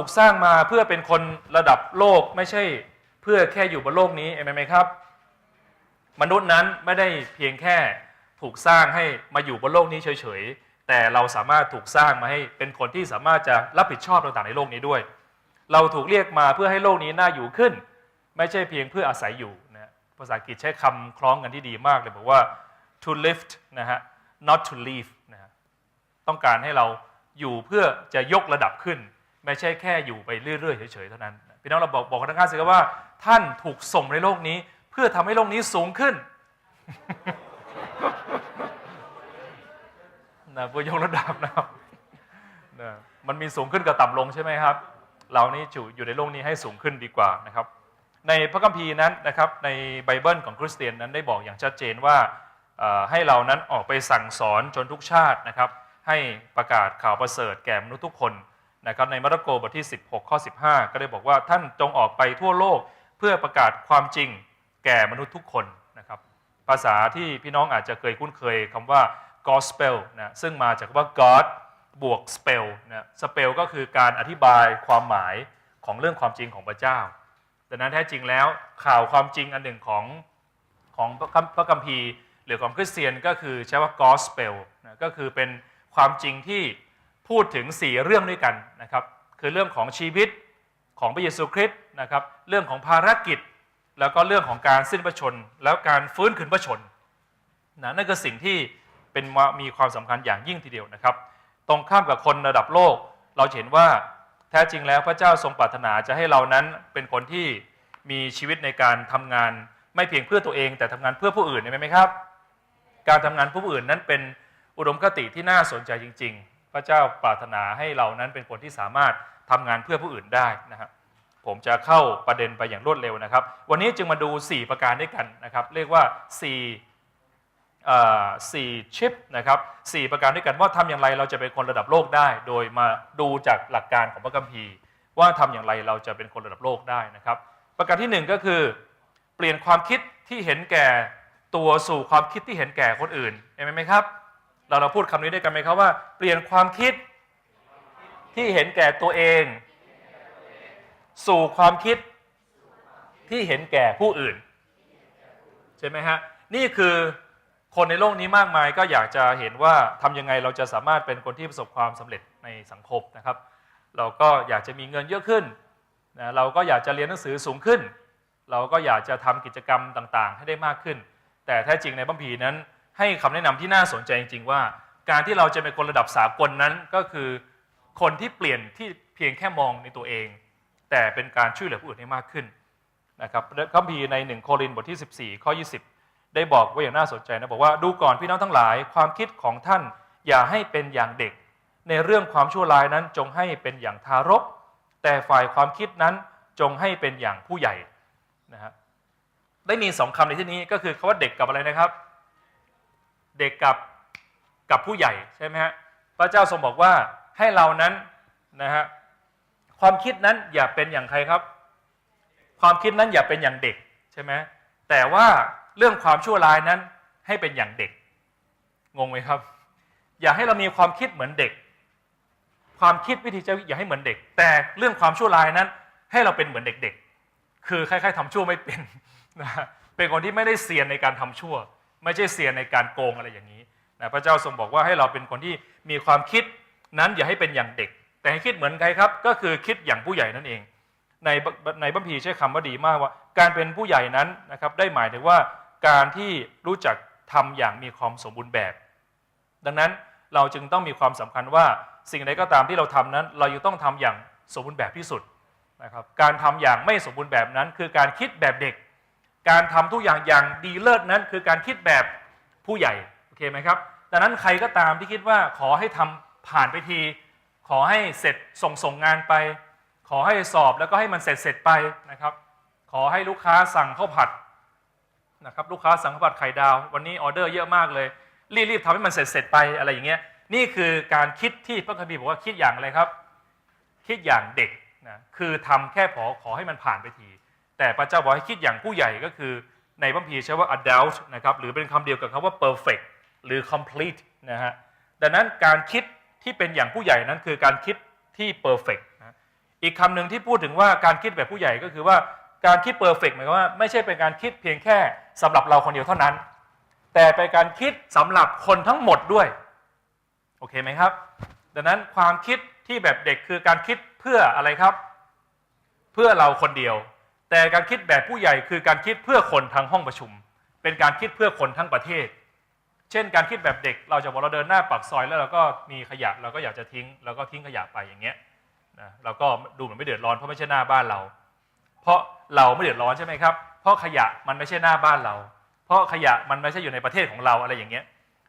ถูกสร้างมาเพื่อเป็นคนระดับโลกไม่ใช่เพื่อแค่อยู่บนโลกนี้เห็นไหมครับ มนุษย์นั้นไม่ได้เพียงแค่ถูกสร้างให้มาอยู่บนโลกนี้เฉยๆ แต่เราสามารถถูกสร้างมาให้เป็นคนที่สามารถจะรับผิดชอบต่างๆในโลกนี้ด้วย เราถูกเรียกมาเพื่อให้โลกนี้น่าอยู่ขึ้น ไม่ใช่เพียงเพื่ออาศัยอยู่นะภาษาอังกฤษใช้คำคล้องกันที่ดีมากเลยบอกว่า to lift นะฮะ not to live นะฮะต้องการให้เราอยู่เพื่อจะยกระดับขึ้น ไม่ใช่แค่อยู่ไปเรื่อยๆเฉยๆเท่านั้นพี่น้องเราบอกบอกกันทั้งข้างสิครับว่า ท่านถูกส่งในโลกนี้ เพื่อทำให้โลกนี้สูงขึ้นนะเพื่อยกระดับนะครับนะมันมีสูงขึ้นกับต่ำลงใช่ไหมครับ เรานี่อยู่อยู่ในโลกนี้ให้สูงขึ้นดีกว่านะครับ ในพระคัมภีร์นั้นนะครับในไบเบิลของคริสเตียนนั้นได้บอกอย่างชัดเจนว่าให้เรานั้นออกไปสั่งสอนจนทุกชาตินะครับ ให้ประกาศข่าวประเสริฐแก่มนุษย์ทุกคน นะครับในมาระโกบทที่ 16 ข้อ 15 ก็ได้บอกว่าท่านจงออกไปทั่วโลกเพื่อประกาศความจริงแก่มนุษย์ทุกคนนะครับภาษาที่พี่น้องอาจจะเคยคุ้นเคยคำว่า gospel นะซึ่งมาจากคำว่า God บวก spell นะ spell ก็คือการอธิบายความหมายของเรื่องความจริงของพระเจ้าดังนั้นแท้จริงแล้วข่าวความจริงอันหนึ่งของของพระคัมพระคัมภีร์ หรือของคริสเตียนก็คือใช้ว่า gospel นะก็คือเป็นความจริงที่ พูดถึง 4 เรื่องด้วยกันนะครับ คือเรื่องของชีวิตของพระเยซูคริสต์นะครับ เรื่องของภารกิจ แล้วก็เรื่องของการสิ้นพระชน แล้วการฟื้นคืนพระชนนะนั่นคือสิ่งที่เป็นมีความสำคัญอย่างยิ่งทีเดียวนะครับ ตรงข้ามกับคนระดับโลก เราเห็นว่าแท้จริงแล้วพระเจ้าทรงปรารถนาจะให้เรานั้นเป็นคนที่มีชีวิตในการทำงานไม่เพียงเพื่อตัวเอง แต่ทำงานเพื่อผู้อื่นเห็นไหมครับ การทำงานผู้อื่นนั้นเป็นอุดมคติที่น่าสนใจจริง ๆ พระเจ้าปรารถนาให้เรานั้นเป็นคนที่สามารถทำงานเพื่อผู้อื่นได้นะครับผมจะเข้าประเด็นไปอย่างรวดเร็วนะครับ วันนี้จึงมาดู 4 ประการด้วยกันนะครับ เรียกว่า4สี่ชิปนะครับสี่ประการด้วยกันว่าทำอย่างไรเราจะเป็นคนระดับโลกได้ โดยมาดูจากหลักการของพระคัมภีร์ ว่าทำอย่างไรเราจะเป็นคนระดับโลกได้นะครับ ประการที่หนึ่งก็คือ เปลี่ยนความคิดที่เห็นแก่ตัวสู่ความคิดที่เห็นแก่คนอื่นเห็นไหมครับ เราเราพูดคำนี้ด้วยกันไหมครับว่า เปลี่ยนความคิดที่เห็นแก่ตัวเอง สู่ความคิดที่เห็นแก่ผู้อื่น ใช่ไหมฮะ นี่คือคนในโลกนี้มากมายก็อยากจะเห็นว่าทำยังไงเราจะสามารถเป็นคนที่ประสบความสำเร็จในสังคมนะครับ เราก็อยากจะมีเงินเยอะขึ้นนะเราก็อยากจะเรียนหนังสือสูงขึ้น เราก็อยากจะทำกิจกรรมต่างๆ ให้ได้มากขึ้น แต่แท้จริงในพระคัมภีนั้น ให้คำแนะนำที่น่าสนใจจริง ๆ ว่า การที่เราจะเป็นคนระดับสากลนั้นก็คือ คนที่เปลี่ยนที่เพียงแค่มองในตัวเอง แต่เป็นการช่วยเหลือผู้อื่นให้มากขึ้นนะครับพระคัมภีร์ใน1โครินธ์บทที่ 14 ข้อ 20 ได้บอกไว้อย่างน่าสนใจนะ บอกว่าดูก่อนพี่น้องทั้งหลาย ความคิดของท่านอย่าให้เป็นอย่างเด็ก ในเรื่องความชั่วร้ายนั้นจงให้เป็นอย่างทารก แต่ฝ่ายความคิดนั้นจงให้เป็นอย่างผู้ใหญ่นะฮะได้มีสองคำในที่นี้ก็คือคาว่าเด็กกับอะไรนะครับ เด็กกับกับผู้ใหญ่ใช่ไหมฮะพระเจ้าทรงบอกว่าให้เรานั้นนะฮะความคิดนั้นอย่าเป็นอย่างใครครับ ความคิดนั้นอย่าเป็นอย่างเด็กใช่ไหมแต่ว่าเรื่องความชั่วร้ายนั้นให้เป็นอย่างเด็กงงไหมครับ อย่าให้เรามีความคิดเหมือนเด็ก ความคิดวิธีจะอย่าให้เหมือนเด็ก แต่เรื่องความชั่วร้ายนั้น ให้เราเป็นเหมือนเด็ก ๆ คือคล้ายๆทำชั่วไม่เป็นนะฮะเป็นคนที่ไม่ได้เซียนในการทำชั่ว ไม่ใช่เซียในการโกงอะไรอย่างนี้นะพระเจ้าทรงบอกว่าให้เราเป็นคนที่มีความคิดนั้นอย่าให้เป็นอย่างเด็ก แต่ให้คิดเหมือนใครครับ ก็คือคิดอย่างผู้ใหญ่นั่นเอง ในในบัมพีใช้คำว่าดีมากว่า การเป็นผู้ใหญ่นั้นนะครับได้หมายถึงว่าการที่รู้จักทำอย่างมีความสมบูรณ์แบบ ดังนั้นเราจึงต้องมีความสำคัญว่าสิ่งใดก็ตามที่เราทำนั้น เราจะต้องทำอย่างสมบูรณ์แบบที่สุดนะครับการทำอย่างไม่สมบูรณ์แบบนั้น คือการคิดแบบเด็ก การทำทุกอย่างอย่างดีเลิศนั้นคือการคิดแบบผู้ใหญ่โอเคไหมครับดังนั้นใครก็ตามที่คิดว่าขอให้ทำผ่านไปที ขอให้เสร็จส่งส่งงานไป ขอให้สอบแล้วก็ให้มันเสร็จเสร็จไปนะครับ ขอให้ลูกค้าสั่งข้าวผัดนะครับลูกค้าสั่งข้าวผัดไข่ดาว วันนี้ออเดอร์เยอะมากเลย รีบๆทำให้มันเสร็จเสร็จไปอะไรอย่างเงี้ยนี่คือการคิดที่พระคัมภีร์บอกว่าคิดอย่างอะไรครับ คิดอย่างเด็กนะคือทำแค่พอขอให้มันผ่านไปที แต่พระเจ้าบอกให้คิดอย่างผู้ใหญ่ก็คือในพระคัมภีใช้ว่า adult นะครับหรือเป็นคำเดียวกับคำว่า perfect หรือ complete นะฮะดังนั้นการคิดที่เป็นอย่างผู้ใหญ่นั้นคือการคิดที่ perfect นะอีกคำหนึ่งที่พูดถึงว่าการคิดแบบผู้ใหญ่ก็คือว่าการคิดเพอร์เฟกหมายความว่าไม่ใช่เป็นการคิดเพียงแค่สำหรับเราคนเดียวเท่านั้น แต่เป็นการคิดสำหรับคนทั้งหมดด้วยโอเคไหมครับ ดังนั้นความคิดที่แบบเด็กคือการคิดเพื่ออะไรครับ เพื่อเราคนเดียว แต่การคิดแบบผู้ใหญ่คือการคิดเพื่อคนทั้งห้องประชุม เป็นการคิดเพื่อคนทั้งประเทศ เช่น การคิดแบบเด็ก เราจะบอกเราเดินหน้าปากซอยแล้วเราก็มีขยะเราก็อยากจะทิ้งเราก็ทิ้งขยะไปอย่างเงี้ยนะเราก็ดูเหมือนไม่เดือดร้อนเพราะไม่ใช่หน้าบ้านเรา เพราะเราไม่เดือดร้อนใช่ไหมครับ เพราะขยะมันไม่ใช่หน้าบ้านเรา เพราะขยะมันไม่ใช่อยู่ในประเทศของเราอะไรอย่างเงี้ย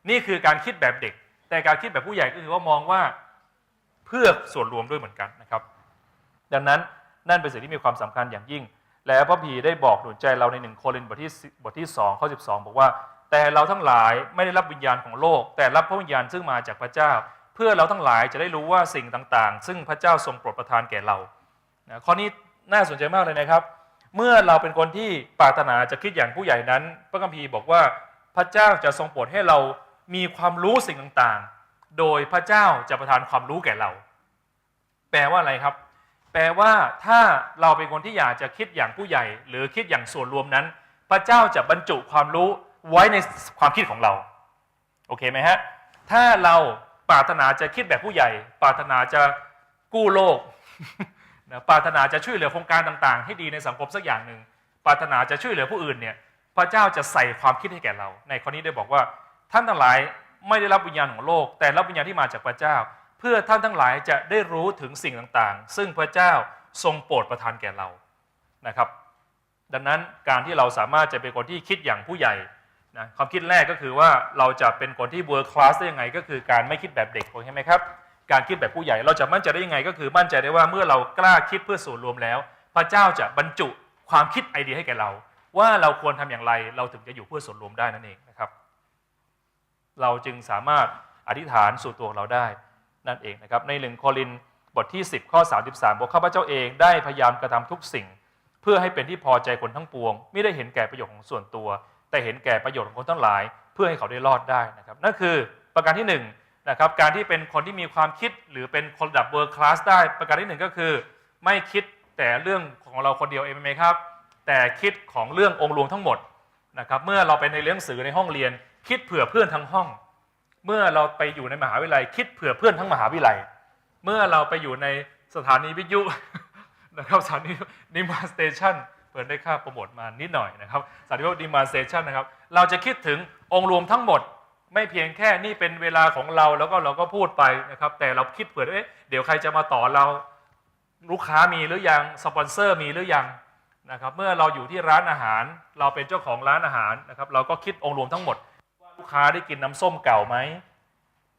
นี่คือการคิดแบบเด็ก แต่การคิดแบบผู้ใหญ่ก็คือว่ามองว่าเพื่อส่วนรวมด้วยเหมือนกันนะครับ ดังนั้นนั่นเป็นสิ่งที่มีความสำคัญอย่างยิ่ง และพระพีได้บอกหนุนใจเราในหนึ่งโครินธ์บทที่บทที่2ข้อ12บอกว่า แต่เราทั้งหลายไม่ได้รับวิญญาณของโลก แต่รับพระวิญญาณซึ่งมาจากพระเจ้า เพื่อเราทั้งหลายจะได้รู้ว่าสิ่งต่างๆ ซึ่งพระเจ้าทรงโปรดประทานแก่เรานะข้อนี้น่าสนใจมากเลยนะครับ เมื่อเราเป็นคนที่ปรารถนาจะคิดอย่างผู้ใหญ่นั้น พระคัมภีร์บอกว่าพระเจ้าจะทรงโปรดให้เรามีความรู้สิ่งต่างๆ โดยพระเจ้าจะประทานความรู้แก่เรา แปลว่าอะไรครับ แปลว่าถ้าเราเป็นคนที่อยากจะคิดอย่างผู้ใหญ่ หรือคิดอย่างส่วนรวมนั้น พระเจ้าจะบรรจุความรู้ไว้ในความคิดของเรา โอเคไหมฮะ ถ้าเราปรารถนาจะคิดแบบผู้ใหญ่ ปรารถนาจะกู้โลกนะปรารถนาจะช่วยเหลือโครงการต่างๆ ให้ดีในสังคมสักอย่างหนึ่งปรารถนาจะช่วยเหลือผู้อื่นเนี่ยพระเจ้าจะใส่ความคิดให้แก่เรา ในข้อนี้ได้บอกว่าท่านทั้งหลายไม่ได้รับวิญญาณของโลก แต่รับวิญญาณที่มาจากพระเจ้า เพื่อท่านทั้งหลายจะได้รู้ถึงสิ่งต่างๆ ซึ่งพระเจ้าทรงโปรดประทานแก่เรานะครับ ดังนั้นการที่เราสามารถจะเป็นคนที่คิดอย่างผู้ใหญ่นะความคิดแรกก็คือว่าเราจะเป็นคนที่ world class ได้ยังไง ก็คือการไม่คิดแบบเด็กโอเคไหมครับ การคิดแบบผู้ใหญ่เราจะมั่นใจได้ยังไง ก็คือมั่นใจได้ว่าเมื่อเรากล้าคิดเพื่อส่วนรวมแล้ว พระเจ้าจะบรรจุความคิดไอเดียให้แก่เรา ว่าเราควรทำอย่างไรเราถึงจะอยู่เพื่อส่วนรวมได้นั่นเองนะครับ เราจึงสามารถอธิษฐานสู่ตัวของเราได้ นั่นเองนะครับในหนึ่งโครินบทที่ 10 ข้อ 33บอกข้าพเจ้าเองได้พยายามกระทำทุกสิ่ง เพื่อให้เป็นที่พอใจคนทั้งปวง ไม่ได้เห็นแก่ประโยชน์ของส่วนตัว แต่เห็นแก่ประโยชน์ของคนทั้งหลาย เพื่อให้เขาได้รอดได้นะครับนั่นคือประการที่หนึ่งนะครับการที่เป็นคนที่มีความคิดหรือเป็นคนระดับเวิร์คลาสได้ ประการที่หนึ่งก็คือ ไม่คิดแต่เรื่องของเราคนเดียวเองไหมครับ แต่คิดของเรื่ององค์รวมทั้งหมดนะครับเมื่อเราไปในเรื่องสือในห้องเรียน คิดเผื่อเพื่อนทั้งห้อง เมื่อเราไปอยู่ในมหาวิทยาลัยคิดเผื่อเพื่อนทั้งมหาวิทยาลัย เมื่อเราไปอยู่ในสถานีวิทยุนะครับสถานีดิมาสเตชันเปิดได้ค่าโปรโมทมานิดหน่อยนะครับสถานีดิมาสเตชันนะครับ เราจะคิดถึงองค์รวมทั้งหมด ไม่เพียงแค่นี่เป็นเวลาของเราแล้วก็เราก็พูดไปนะครับ แต่เราคิดเผื่อเอ๊ะเดี๋ยวใครจะมาต่อเราลูกค้ามีหรือยังสปอนเซอร์มีหรือยังนะครับ เมื่อเราอยู่ที่ร้านอาหาร เราเป็นเจ้าของร้านอาหารนะครับ เราก็คิดองค์รวมทั้งหมด ลูกค้าได้กินน้ำส้มเก่าไหม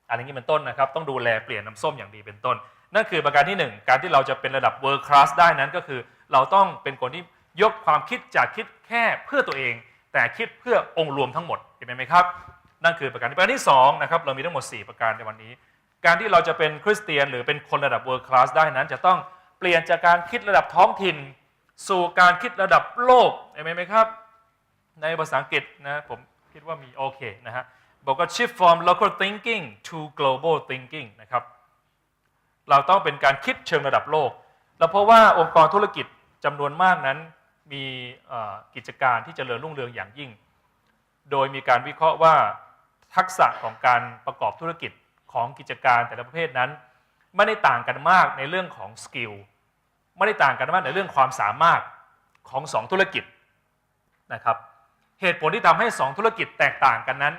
อะไรอย่างนี้เป็นต้นนะครับ ต้องดูแลเปลี่ยนน้ำส้มอย่างดีเป็นต้น นั่นคือประการที่หนึ่งการที่เราจะเป็นระดับ world class ได้นั้นก็คือ เราต้องเป็นคนที่ยกความคิดจากคิดแค่เพื่อตัวเอง แต่คิดเพื่อองค์รวมทั้งหมดเห็นไหมครับ นั่นคือประการที่ประการที่สองนะครับเรามีทั้งหมด 4 ประการในวันนี้ การที่เราจะเป็นคริสเตียน หรือเป็นคนระดับ world class ได้นั้น จะต้องเปลี่ยนจากการคิดระดับท้องถิ่น สู่การคิดระดับโลกเห็นไหมครับในภาษาอังกฤษนะผม คิดว่ามีโอเคนะฮะบอกว่า shift from local thinking to global thinking นะครับ เราต้องเป็นการคิดเชิงระดับโลก แล้วเพราะว่าองค์กรธุรกิจจำนวนมากนั้นมีกิจการที่จเจริญรุ่งเรืองอย่างยิ่ง โดยมีการวิเคราะห์ว่าทักษะของการประกอบธุรกิจของกิจการแต่ละประเภทนั้น ไม่ได้ต่างกันมากในเรื่องของสกิลไม่ได้ต่างกันมากในเรื่องความสามารถของสองธุรกิจนะครับ เหตุผลที่ทำให้สองธุรกิจแตกต่างกันนั้น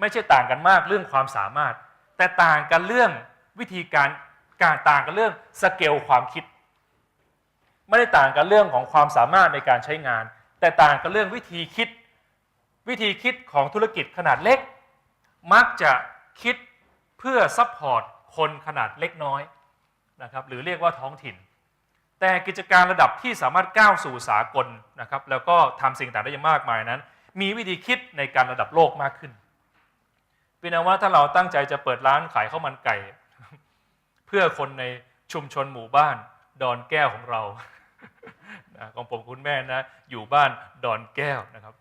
ไม่ใช่ต่างกันมากเรื่องความสามารถ แต่ต่างกันเรื่องวิธีการการต่างกันเรื่องสเกลความคิด ไม่ได้ต่างกันเรื่องของความสามารถในการใช้งาน แต่ต่างกันเรื่องวิธีคิด วิธีคิดของธุรกิจขนาดเล็ก มักจะคิดเพื่อซัพพอร์ตคนขนาดเล็กน้อยนะครับหรือเรียกว่าท้องถิ่น แต่กิจการระดับที่สามารถก้าวสู่สากลนะครับแล้วก็ทำสิ่งต่างได้อย่างมากมายนั้น มีวิธีคิดในการระดับโลกมากขึ้นพี่น้องว่าถ้าเราตั้งใจจะเปิดร้านขายข้าวมันไก่ เพื่อคนในชุมชนหมู่บ้าน ดอนแก้วของเราของผมคุณแม่นะ อยู่บ้านดอนแก้วนะครับ